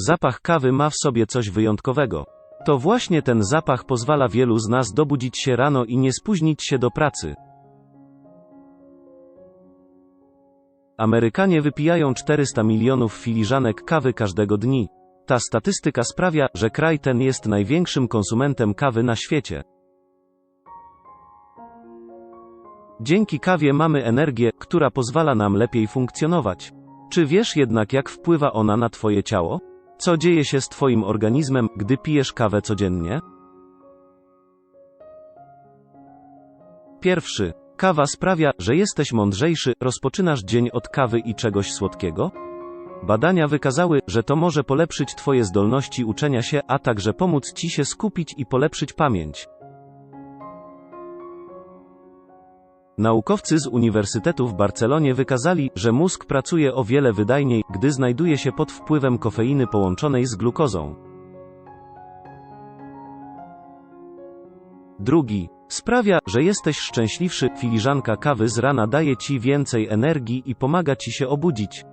Zapach kawy ma w sobie coś wyjątkowego. To właśnie ten zapach pozwala wielu z nas dobudzić się rano i nie spóźnić się do pracy. Amerykanie wypijają 400 milionów filiżanek kawy każdego dni. Ta statystyka sprawia, że kraj ten jest największym konsumentem kawy na świecie. Dzięki kawie mamy energię, która pozwala nam lepiej funkcjonować. Czy wiesz jednak, jak wpływa ona na Twoje ciało? Co dzieje się z Twoim organizmem, gdy pijesz kawę codziennie? Pierwszy. Kawa sprawia, że jesteś mądrzejszy, rozpoczynasz dzień od kawy i czegoś słodkiego? Badania wykazały, że to może polepszyć Twoje zdolności uczenia się, a także pomóc Ci się skupić i polepszyć pamięć. Naukowcy z Uniwersytetu w Barcelonie wykazali, że mózg pracuje o wiele wydajniej, gdy znajduje się pod wpływem kofeiny połączonej z glukozą. Drugi. Sprawia, że jesteś szczęśliwszy. Filiżanka kawy z rana daje ci więcej energii i pomaga ci się obudzić.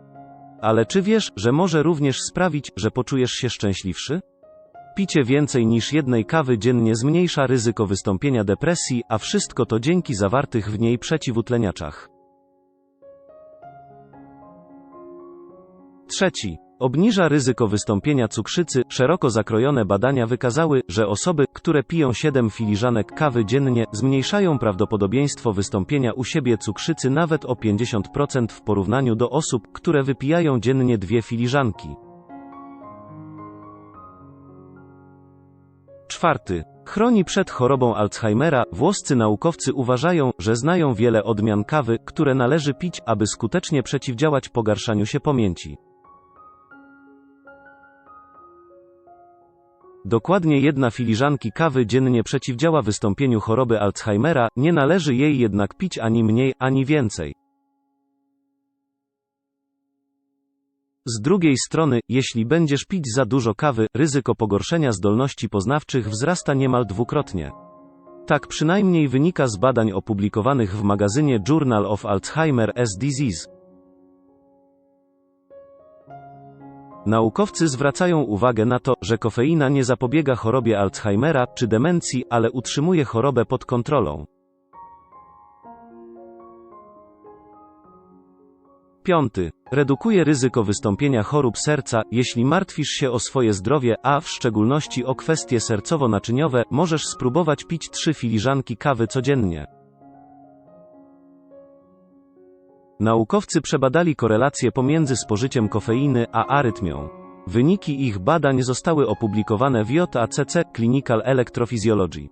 Ale czy wiesz, że może również sprawić, że poczujesz się szczęśliwszy? Picie więcej niż jednej kawy dziennie zmniejsza ryzyko wystąpienia depresji, a wszystko to dzięki zawartych w niej przeciwutleniaczach. Trzeci. Obniża ryzyko wystąpienia cukrzycy. Szeroko zakrojone badania wykazały, że osoby, które piją 7 filiżanek kawy dziennie, zmniejszają prawdopodobieństwo wystąpienia u siebie cukrzycy nawet o 50% w porównaniu do osób, które wypijają dziennie dwie filiżanki. Czwarty. Chroni przed chorobą Alzheimera. Włoscy naukowcy uważają, że znają wiele odmian kawy, które należy pić, aby skutecznie przeciwdziałać pogarszaniu się pamięci. Dokładnie jedna filiżanki kawy dziennie przeciwdziała wystąpieniu choroby Alzheimera, nie należy jej jednak pić ani mniej, ani więcej. Z drugiej strony, jeśli będziesz pić za dużo kawy, ryzyko pogorszenia zdolności poznawczych wzrasta niemal dwukrotnie. Tak przynajmniej wynika z badań opublikowanych w magazynie Journal of Alzheimer's Disease. Naukowcy zwracają uwagę na to, że kofeina nie zapobiega chorobie Alzheimera czy demencji, ale utrzymuje chorobę pod kontrolą. Piąty. Redukuje ryzyko wystąpienia chorób serca. Jeśli martwisz się o swoje zdrowie, a w szczególności o kwestie sercowo-naczyniowe, możesz spróbować pić trzy filiżanki kawy codziennie. Naukowcy przebadali korelację pomiędzy spożyciem kofeiny a arytmią. Wyniki ich badań zostały opublikowane w JACC Clinical Electrophysiology.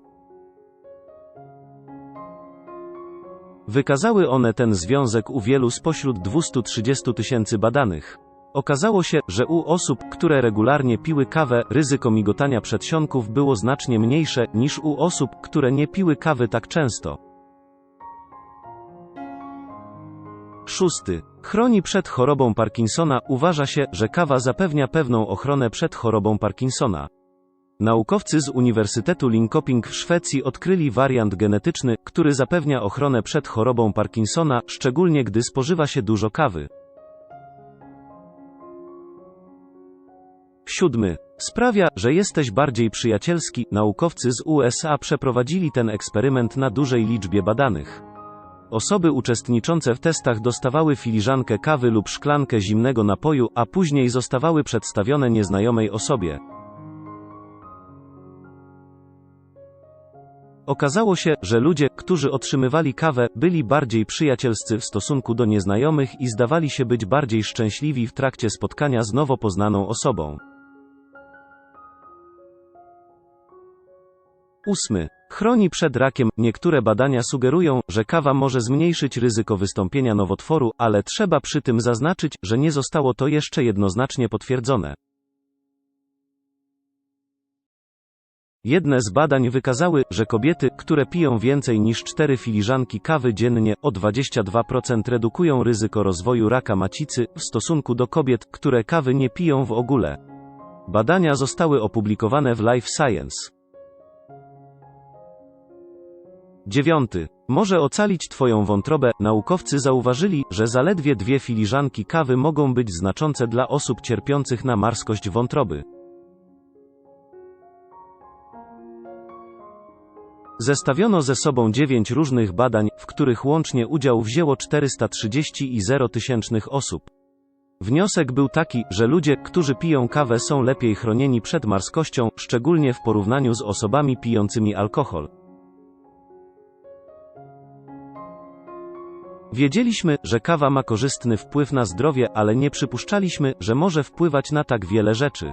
Wykazały one ten związek u wielu spośród 230 tysięcy badanych. Okazało się, że u osób, które regularnie piły kawę, ryzyko migotania przedsionków było znacznie mniejsze niż u osób, które nie piły kawy tak często. Szósty. Chroni przed chorobą Parkinsona. Uważa się, że kawa zapewnia pewną ochronę przed chorobą Parkinsona. Naukowcy z Uniwersytetu Linköping w Szwecji odkryli wariant genetyczny, który zapewnia ochronę przed chorobą Parkinsona, szczególnie gdy spożywa się dużo kawy. Siódmy. Sprawia, że jesteś bardziej przyjacielski. Naukowcy z USA przeprowadzili ten eksperyment na dużej liczbie badanych. Osoby uczestniczące w testach dostawały filiżankę kawy lub szklankę zimnego napoju, a później zostawały przedstawione nieznajomej osobie. Okazało się, że ludzie, którzy otrzymywali kawę, byli bardziej przyjacielscy w stosunku do nieznajomych i zdawali się być bardziej szczęśliwi w trakcie spotkania z nowo poznaną osobą. Ósmy. Chroni przed rakiem. Niektóre badania sugerują, że kawa może zmniejszyć ryzyko wystąpienia nowotworu, ale trzeba przy tym zaznaczyć, że nie zostało to jeszcze jednoznacznie potwierdzone. Jedne z badań wykazały, że kobiety, które piją więcej niż 4 filiżanki kawy dziennie, o 22% redukują ryzyko rozwoju raka macicy, w stosunku do kobiet, które kawy nie piją w ogóle. Badania zostały opublikowane w Life Science. Dziewiąty. Może ocalić Twoją wątrobę. Naukowcy zauważyli, że zaledwie dwie filiżanki kawy mogą być znaczące dla osób cierpiących na marskość wątroby. Zestawiono ze sobą dziewięć różnych badań, w których łącznie udział wzięło 430,0 tysięcznych osób. Wniosek był taki, że ludzie, którzy piją kawę są lepiej chronieni przed marskością, szczególnie w porównaniu z osobami pijącymi alkohol. Wiedzieliśmy, że kawa ma korzystny wpływ na zdrowie, ale nie przypuszczaliśmy, że może wpływać na tak wiele rzeczy.